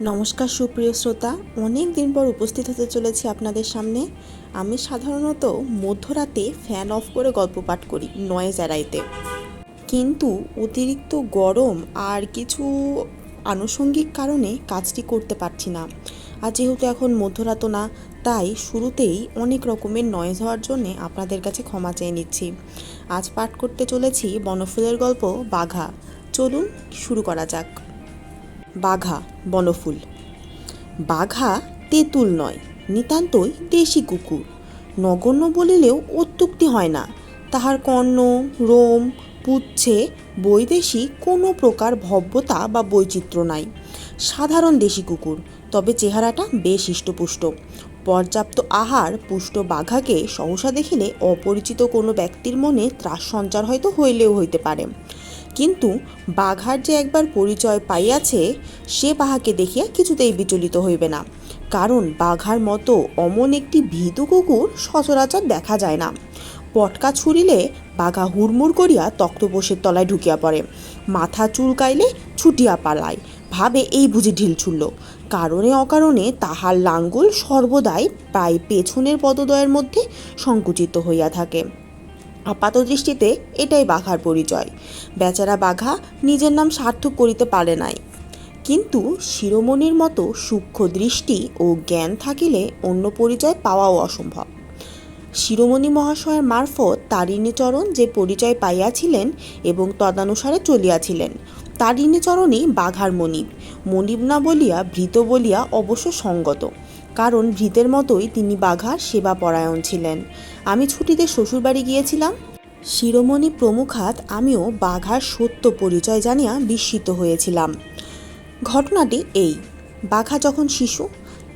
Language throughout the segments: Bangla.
নমস্কার সুপ্রিয় শ্রোতা, অনেক দিন পর উপস্থিত হতে চলেছি আপনাদের সামনে। আমি সাধারণত মধ্যরাতে ফ্যান অফ করে গল্প পাঠ করি নয়েজ এড়াইতে। কিন্তু অতিরিক্ত গরম আর কিছু আনুষঙ্গিক কারণে কাজটি করতে পারছি না। আর যেহেতু এখন মধ্যরাত না, তাই শুরুতেই অনেক রকমের নয়েজ হওয়ার জন্যে আপনাদের কাছে ক্ষমা চেয়ে নিচ্ছি। আজ পাঠ করতে চলেছি বনফুলের গল্প বাঘা। চলুন শুরু করা যাক। বাঘা, বনফুল। বাঘা তেঁতুল নয়, নিতান্তই দেশি কুকুর। নগণ্য বলিলেও অত্যুক্তি হয় না। তাহার কর্ণ, রোম, পুচ্ছে, বৈদেশি কোনো প্রকার ভব্যতা বা বৈচিত্র্য নাই। সাধারণ দেশি কুকুর, তবে চেহারাটা বেশ হৃষ্টপুষ্ট। পর্যাপ্ত আহার পুষ্ট বাঘাকে সহসা দেখিলে অপরিচিত কোনো ব্যক্তির মনে ত্রাস সঞ্চার হয়তো হইলেও হইতে পারে। কিন্তু বাঘার যে একবার পরিচয় পাইয়াছে, সে বাহাকে দেখিয়া কিছুতেই বিচলিত হইবে না। কারণ বাঘার মতো অমন একটি ভীতু কুকুর সচরাচর দেখা যায় না। পটকা ছুড়িলে বাঘা হুড়মুড় করিয়া তক্তপোষের তলায় ঢুকিয়া পড়ে। মাথা চুলকাইলে ছুটিয়া পালায়। ভাবে এই বুঝি ঢিল ছুড়ল। কারণে অকারণে তাহার লাঙ্গল সর্বদাই প্রায় পেছনের পদদয়ের মধ্যে সংকুচিত হইয়া থাকে। আপাত দৃষ্টিতে এটাই বাঘার পরিচয়। বেচারা বাঘা নিজের নাম সার্থক করিতে পারে নাই। কিন্তু শিরোমণির মতো সূক্ষ্ম দৃষ্টি ও জ্ঞান থাকিলে অন্য পরিচয় পাওয়াও অসম্ভব। শিরোমণি মহাশয়ের মারফত তারিণীচরণ যে পরিচয় পাইয়াছিলেন এবং তদানুসারে চলিয়াছিলেন তারিণীচরণই বাঘার মনিব। মনিব না বলিয়া ভৃত বলিয়া অবশ্য সঙ্গত, কারণ ভৃতের মতোই তিনি বাঘার সেবা পরায়ণ ছিলেন। আমি ছুটিতে শ্বশুরবাড়ি গিয়েছিলাম। শিরোমণি প্রমুখাত আমিও বাঘার সত্য পরিচয় জানিয়া বিস্মিত হয়েছিলাম। ঘটনাটি এই, বাঘা যখন শিশু,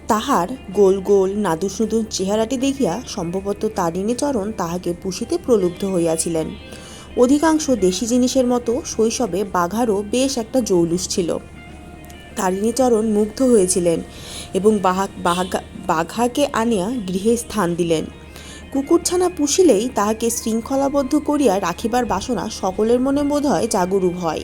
তাহার গোল গোল নাদুস নুদুস চেহারাটি দেখিয়া সম্ভবত তারিণীচরণ তাহাকে পুষিতে প্রলুব্ধ হইয়াছিলেন। অধিকাংশ দেশি জিনিসের মতো শৈশবে বাঘারও বেশ একটা জৌলুস ছিল। তারিণীচরণ মুগ্ধ হয়েছিলেন এবং বাঘা বাঘাকে আনিয়া গৃহে স্থান দিলেন। কুকুরছানা পুষিলেই তাহাকে শৃঙ্খলাবদ্ধ করিয়া রাখিবার বাসনা সকলের মনে বোধ হয় জাগরূপ হয়।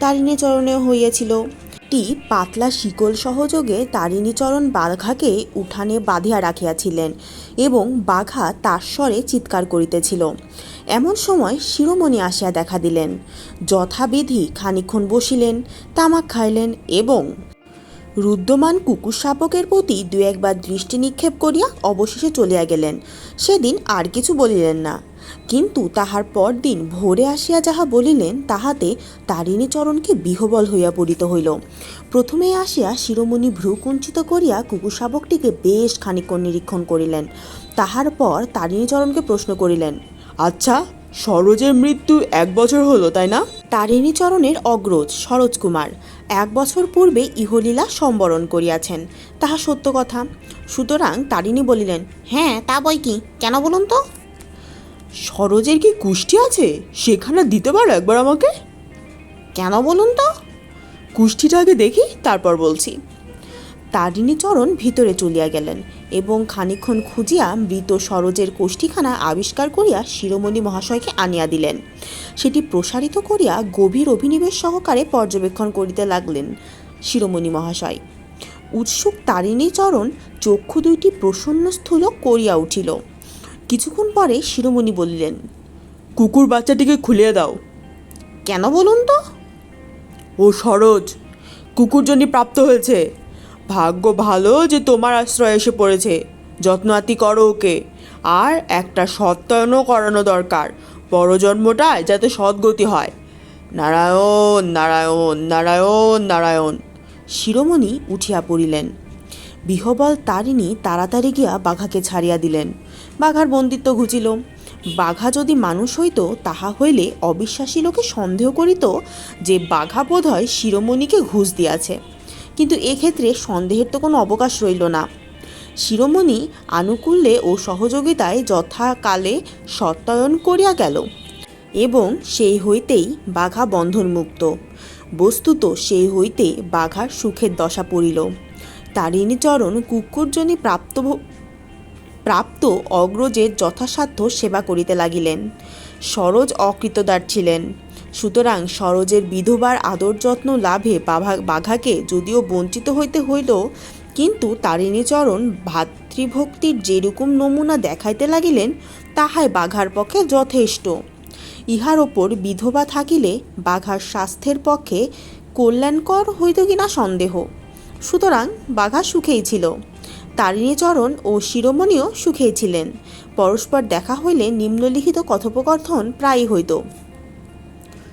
তারিণীচরণেও হইয়াছিল। একটি পাতলা শিকল সহযোগে তারিণীচরণ বাঘাকে উঠানে বাঁধিয়া রাখিয়াছিলেন এবং বাঘা তার স্বরে চিৎকার করিতেছিল। এমন সময় শিরোমণি আসিয়া দেখা দিলেন। যথাবিধি খানিক্ষণ বসিলেন, তামাক খাইলেন এবং রুদ্যমান কুকুর শাবকের প্রতি দু একবার দৃষ্টি নিক্ষেপ করিয়া অবশেষে চলিয়া গেলেন। সেদিন আর কিছু বলিলেন না। কিন্তু তাহার পরদিন ভোরে আসিয়া যাহা বলিলেন, তাহাতে তারিণীচরণকে বিহবল হইয়া পড়িত হইল। প্রথমে আসিয়া শিরোমণি ভ্রু কুঞ্চিত করিয়া কুকুর শাবকটিকে বেশ খানিক্ষণ নিরীক্ষণ করিলেন। তাহার পর তারিণীচরণকে প্রশ্ন করিলেন আচ্ছা সরোজের মৃত্যু এক বছর হলো, তাই না? তারিণীচরণের অগ্রজ সরোজ কুমার এক বছর পূর্বে ইহলীলা সম্বরণ করিয়াছেন। তাহা সত্য কথা। সুতরাং তারিণী বলিলেন হ্যাঁ তা বই কি? কেন বলুন তো? সরোজের কি কুষ্টি আছে? সেখানে দিতে পারো একবার আমাকে? কেন বলুন তো? কুষ্টিটা আগে দেখি, তারপর বলছি। তারিণীচরণ ভিতরে চলিয়া গেলেন এবং খানিক্ষণ খুঁজিয়া মৃত সরোজের কোষ্ঠীখানা আবিষ্কার করিয়া শিরোমণি মহাশয়কে আনিয়া দিলেন। সেটি প্রসারিত করিয়া গভীর অভিনিবেশ সহকারে পর্যবেক্ষণ করিতে লাগলেন শিরোমণি মহাশয়। উৎসুক তারিণীচরণ চক্ষু দুইটি প্রসন্ন স্থূল করিয়া উঠিল। কিছুক্ষণ পরে শিরোমণি বলিলেন কুকুর বাচ্চাটিকে খুলিয়ে দাও। কেন বলুন তো? ও সরোজ কুকুর জন্য প্রাপ্ত হয়েছে। ভাগ্য ভালো যে তোমার আশ্রয় এসে পড়েছে। যত্ন আতি করো ওকে। আর একটা সত্যায়নও করানো দরকার। বড় জন্মটায় যাতে সদ্গতি হয়। নারায়ণ নারায়ণ নারায়ণ নারায়ণ। শিরোমণি উঠিয়া পড়িলেন। বিহবল তারিণী তাড়াতাড়ি গিয়া বাঘাকে ছাড়িয়া দিলেন। বাঘার বন্দিত্ব ঘুচিল। বাঘা যদি মানুষ হইত, তাহা হইলে অবিশ্বাসী লোকে সন্দেহ করিত যে বাঘা বোধ হয় শিরোমণিকে ঘুষ দিয়াছে। কিন্তু এক্ষেত্রে সন্দেহের তো কোনো অবকাশ রইল না। শিরোমণি আনুকূল্যে ও সহযোগিতায় যথাকালে সত্যায়ন করিয়া গেল এবং সেই হইতেই বাঘা বন্ধনমুক্ত। বস্তুত সেই হইতে বাঘার সুখের দশা পড়িল। তারিণীচরণ কুকুরজনী প্রাপ্ত প্রাপ্ত অগ্রজের যথাসাধ্য সেবা করিতে লাগিলেন। সরোজ অকৃতদার ছিলেন। সুতরাং সরোজের বিধবার আদর যত্ন লাভে বাভা- বাঘাকে যদিও বঞ্চিত হইতে হইল, কিন্তু তারিণীচরণ ভাতৃভক্তির যেরকম নমুনা দেখাইতে লাগিলেন, তাহাই বাঘার পক্ষে যথেষ্ট। ইহার ওপর বিধবা থাকিলে বাঘার স্বাস্থ্যের পক্ষে কল্যাণকর হইত কিনা সন্দেহ। সুতরাং বাঘা সুখেই ছিল। তারিণীচরণ ও শিরোমণিও সুখেই ছিলেন। পরস্পর দেখা হইলে নিম্নলিখিত কথোপকথন প্রায়ই হইত।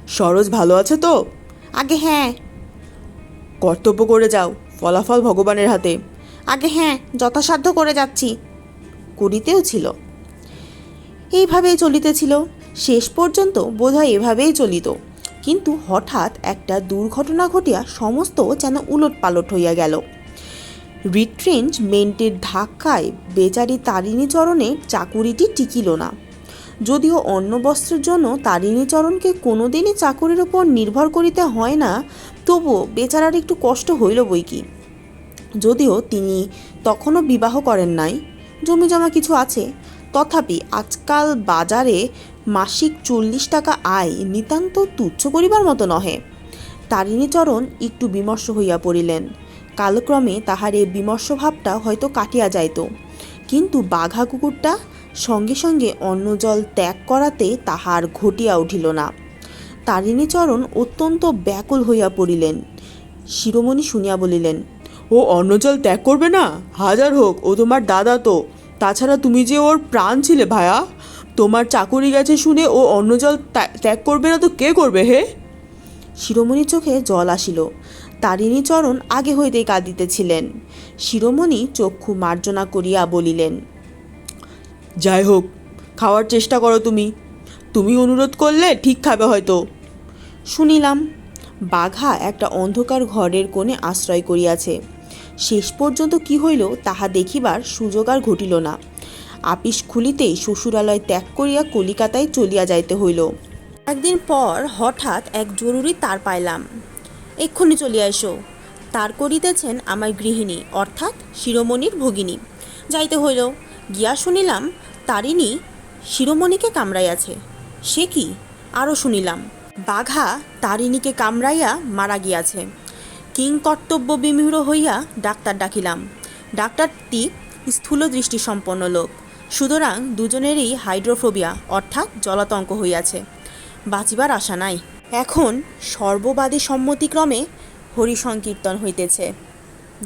সরোজ ভালো আছে তো? আগে হ্যাঁ। কর্তব্য করে যাও ফলাফল ভগবানের হাতে। আগে হ্যাঁ যথাসাধ্য করে যাচ্ছি। করিতেও ছিল। এইভাবেই চলিতেছিল। শেষ পর্যন্ত বোধহয় এভাবেই চলিত। কিন্তু হঠাৎ একটা দুর্ঘটনা ঘটিয়া সমস্ত যেন উলট পালট হইয়া গেল। রিট্রেঞ্চ মেন্টের ধাক্কায় বেচারি তারিণী চরণে চাকুরিটি টিকিল না। যদিও অন্য বস্ত্রের জন্য তারিণীচরণকে কোনোদিনই চাকুরির ওপর নির্ভর করিতে হয় না, তবুও বেচারার একটু কষ্ট হইল বই কি। যদিও তিনি তখনও বিবাহ করেন নাই জমি জমা কিছু আছে, তথাপি আজকাল বাজারে মাসিক চল্লিশ টাকা আয় নিতান্ত তুচ্ছ করিবার মতো নহে। তারিণীচরণ একটু বিমর্ষ হইয়া পড়িলেন। কালক্রমে তাহার এই বিমর্ষ ভাবটা হয়তো কাটিয়া যাইত। কিন্তু বাঘা কুকুরটা সঙ্গে সঙ্গে অন্ন জল ত্যাগ করাতে তাহার ঘটিয়া উঠিল না। তারিণীচরণ অত্যন্ত ব্যাকুল হইয়া পড়িলেন। শিরোমণি শুনিয়া বলিলেন, ও অন্নজল ত্যাগ করবে না? হাজার হোক, ও তোমার দাদা তো। তাছাড়া তুমি যে ওর প্রাণ ছিলে ভায়া, তোমার চাকরি গেছে শুনে ও অন্নজল ত্যা- ত্যাগ করবে না তো কে করবে হে? শিরোমণির চোখে জল আসিল। তারিণীচরণ আগে হইতেই কাঁদিতেছিলেন। শিরোমণি চক্ষু মার্জনা করিয়া বলিলেন যাই হোক, খাওয়ার চেষ্টা করো তুমি। তুমি অনুরোধ করলে ঠিক খাবে হয়তো। শুনিলাম, বাঘা একটা অন্ধকার ঘরের কোণে আশ্রয় করিয়াছে। শেষ পর্যন্ত কি হইল তাহা দেখিবার সুযোগ আর ঘটিল না। আপিস খুলিতেই শ্বশুরালয় ত্যাগ করিয়া কলিকাতায় চলিয়া যাইতে হইল। একদিন পর হঠাৎ এক জরুরি তার পাইলাম। এক্ষুনি চলিয়া এসো। তার করিতেছেন আমার গৃহিণী, অর্থাৎ শিরোমণির ভগিনী। যাইতে হইল। গিয়া শুনিলাম তারিণী শিরোমণিকে কামড়াইয়াছে। সে কি? আরও শুনিলাম। বাঘা তারিণীকে কামড়াইয়া মারা গিয়াছে। কিং কর্তব্য বিমূঢ় হইয়া ডাক্তার ডাকিলাম। ডাক্তারটি স্থূল দৃষ্টিসম্পন্ন লোক। সুতরাং দুজনেরই হাইড্রোফোবিয়া, অর্থাৎ জলাতঙ্ক হইয়াছে। বাঁচিবার আশা নাই। এখন সর্ববাদী সম্মতিক্রমে হরিসংকীর্তন হইতেছে।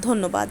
ধন্যবাদ।